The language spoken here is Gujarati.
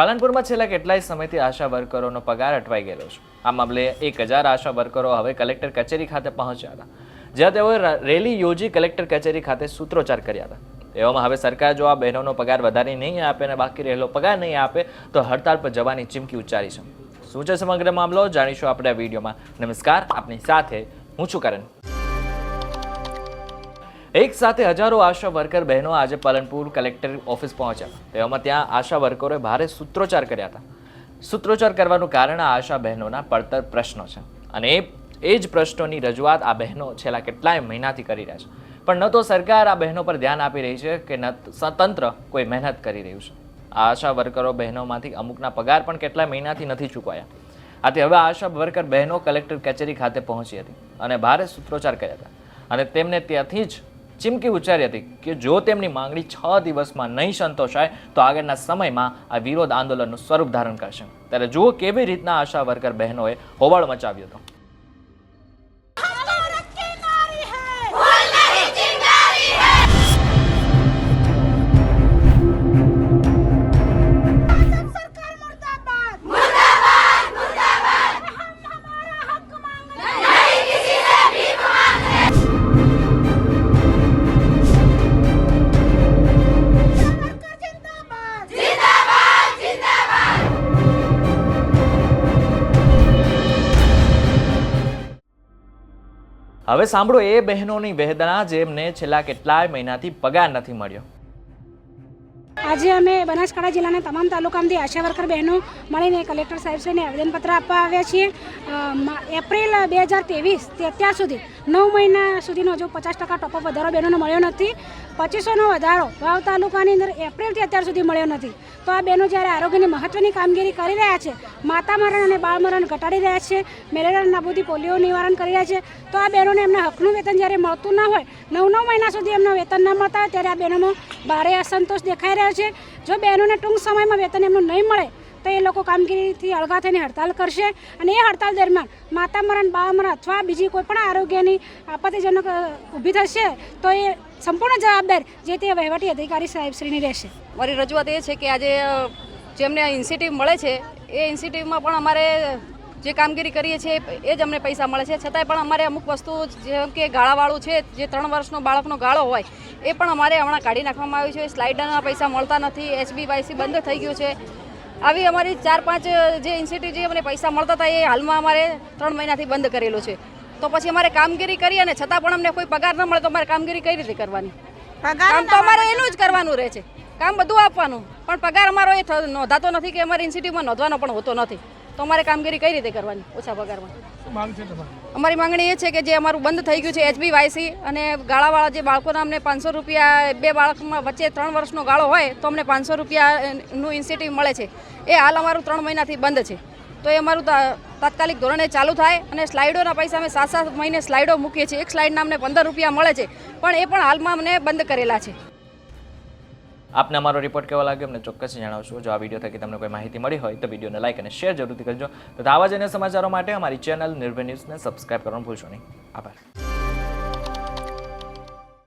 પાલનપુરમાં છેલ્લા કેટલાય સમયથી આશા વર્કરોનો પગાર અટવાઈ ગયેલો છે. આ મામલે એક હજાર આશા વર્કરો હવે કલેક્ટર કચેરી ખાતે પહોંચ્યા હતા. જ્યાં તેઓએ રેલી યોજી કલેક્ટર કચેરી ખાતે સૂત્રોચ્ચાર કર્યા હતા. એવામાં હવે સરકાર જો આ બહેનોનો પગાર વધારે નહીં આપે અને બાકી રહેલો પગાર નહીં આપે, તો હડતાળ પર જવાની ચીમકી ઉચ્ચારી છે. શું છે સમગ્ર મામલો? જાણીશું આપણે આ વિડીયોમાં. નમસ્કાર. આપની સાથે હું છું કરણ. એક સાથે હજારો આશા વર્કર બહેનો આજે પાલનપુર કલેક્ટર ઓફિસ પહોંચ્યા. તેવામાં ત્યાં આશા વર્કરોએ ભારે સૂત્રોચ્ચાર કર્યા હતા. સૂત્રોચ્ચાર કરવાનું કારણ આ આશા બહેનોના પડતર પ્રશ્નો છે. અને એ એ જ પ્રશ્નોની રજૂઆત આ બહેનો છેલ્લા કેટલાય મહિનાથી કરી રહ્યા છે. પણ ન તો સરકાર આ બહેનો પર ધ્યાન આપી રહી છે કે ન તંત્ર કોઈ મહેનત કરી રહ્યું છે. આ આશા વર્કરો બહેનોમાંથી અમુકના પગાર પણ કેટલાય મહિનાથી નથી ચૂકવાયા. આથી હવે આશા વર્કર બહેનો કલેક્ટર કચેરી ખાતે પહોંચી હતી અને ભારે સૂત્રોચ્ચાર કર્યા હતા. અને તેમને ત્યાંથી જ ચીમકી ઉચ્ચારી હતી કે જો તેમની માંગણી છ દિવસમાં નહીં સંતોષાય, તો આગળના સમયમાં આ વિરોધ આંદોલનનું સ્વરૂપ ધારણ કરશે. ત્યારે જુઓ કેવી રીતના આશા વર્કર બહેનોએ હોબાળ મચાવ્યો હતો. હવે સાંભળો, એ બહેનોની વેદના જેમને છેલ્લા કેટલાય મહિનાથી પગાર નથી મળ્યો. આજે અમે બનાસકાંઠા જિલ્લાના તમામ તાલુકામાંથી આશા વર્કર બહેનો મળીને કલેક્ટર સાહેબ શ્રીને આવેદનપત્ર આપવા આવ્યા છીએ. એપ્રિલ બે હજાર ત્રેવીસ, તે અત્યાર સુધી નવ મહિના સુધીનો હજુ પચાસ ટકા ટોપઅપ વધારો બહેનોને મળ્યો નથી, પચીસોનો વધારો વાવ તાલુકાની અંદર એપ્રિલથી અત્યાર સુધી મળ્યો નથી. તો આ બહેનો જ્યારે આરોગ્યની મહત્વની કામગીરી કરી રહ્યા છે માતા મરણ અને બાળ મરણ ઘટાડી રહ્યા છે મેલેરિયા નાબૂદી પોલિયો નિવારણ કરી રહ્યા છે, તો આ બહેનોને એમના હકનું વેતન જ્યારે મળતું ના હોય, નવ નવ મહિના સુધી એમનું વેતન ન મળતા હોય, ત્યારે આ બહેનોમાં ભારે અસંતોષ દેખાઈ રહ્યો છે. જો બહેનોને ટૂંક સમયમાં વેતન એમનું નહીં મળે તો એ લોકો કામગીરીથી અળગા થઈને હડતાલ કરશે અને એ હડતાલ દરમિયાન માતા મરણ બાળ મરણ અથવા બીજી કોઈ પણ આરોગ્યની આપત્તિજનક ઊભી થશે, તો એ સંપૂર્ણ જવાબદાર જે તે વહીવટી અધિકારી સાહેબશ્રીની રહેશે. મારી રજૂઆત એ છે કે આજે જેમને ઇન્સેન્ટિવ મળે છે, એ ઇન્સેન્ટિવમાં પણ અમારે જે કામગીરી કરીએ છીએ, એ જ અમને પૈસા મળે છે. છતાંય પણ અમારે અમુક વસ્તુ, જેમ કે ગાળાવાળું છે, જે ત્રણ વર્ષનો બાળકનો ગાળો હોય, એ પણ અમારે હમણાં કાઢી નાખવામાં આવ્યું છે. સ્લાઇડરના પૈસા મળતા નથી એસબી વાયસી બંધ થઈ ગયું છે. આવી અમારી ચાર પાંચ જે ઇન્સ્ટિટ્યૂટ જે અમને પૈસા મળતા હતા એ હાલમાં અમારે ત્રણ મહિનાથી બંધ કરેલું છે. તો પછી અમારે કામગીરી કરી અને છતાં પણ અમને કોઈ પગાર ન મળે તો અમારે કામગીરી કઈ રીતે કરવાની? કામ તો અમારે એનું જ કરવાનું રહે છે. કામ બધું આપવાનું પણ પગાર અમારો એ નોંધાતો નથી કે અમારી ઇન્સ્ટિટ્યૂટમાં નોંધવાનો પણ હોતો નથી. તો અમારે કામગીરી કઈ રીતે કરવાની ઓછા પગારમાં? અમારી માંગણી એ છે કે જે અમારું બંધ થઈ ગયું છે એચબી વાયસી અને ગાળાવાળા જે બાળકોના અમને પાંચસો રૂપિયા બે બાળકમાં વચ્ચે ત્રણ વર્ષનો ગાળો હોય તો અમને પાંચસો રૂપિયાનું ઇન્સેન્ટિવ મળે છે. એ હાલ અમારું ત્રણ મહિનાથી બંધ છે. તો એ અમારું તાત્કાલિક ધોરણે ચાલુ થાય અને સ્લાઇડોના પૈસા અમે સાત સાત મહિને સ્લાઇડો મૂકીએ છીએ. એક સ્લાઇડના અમને પંદર રૂપિયા મળે છે. પણ એ પણ હાલમાં અમને બંધ કરેલા છે. આપને અમારો રિપોર્ટ કેવો લાગ્યો અમને ચોક્કસ જણાવશો. જો આ વીડિયો થકી તમને કોઈ માહિતી મળી હોય તો વિડીયોને લાઈક અને શેર જરૂરથી કરજો. તથા આવા જ સમાચારો માટે અમારી ચેનલ નિર્ભય ન્યૂઝને સબસ્ક્રાઇબ કરવાનું ભૂલશો નહીં. આભાર.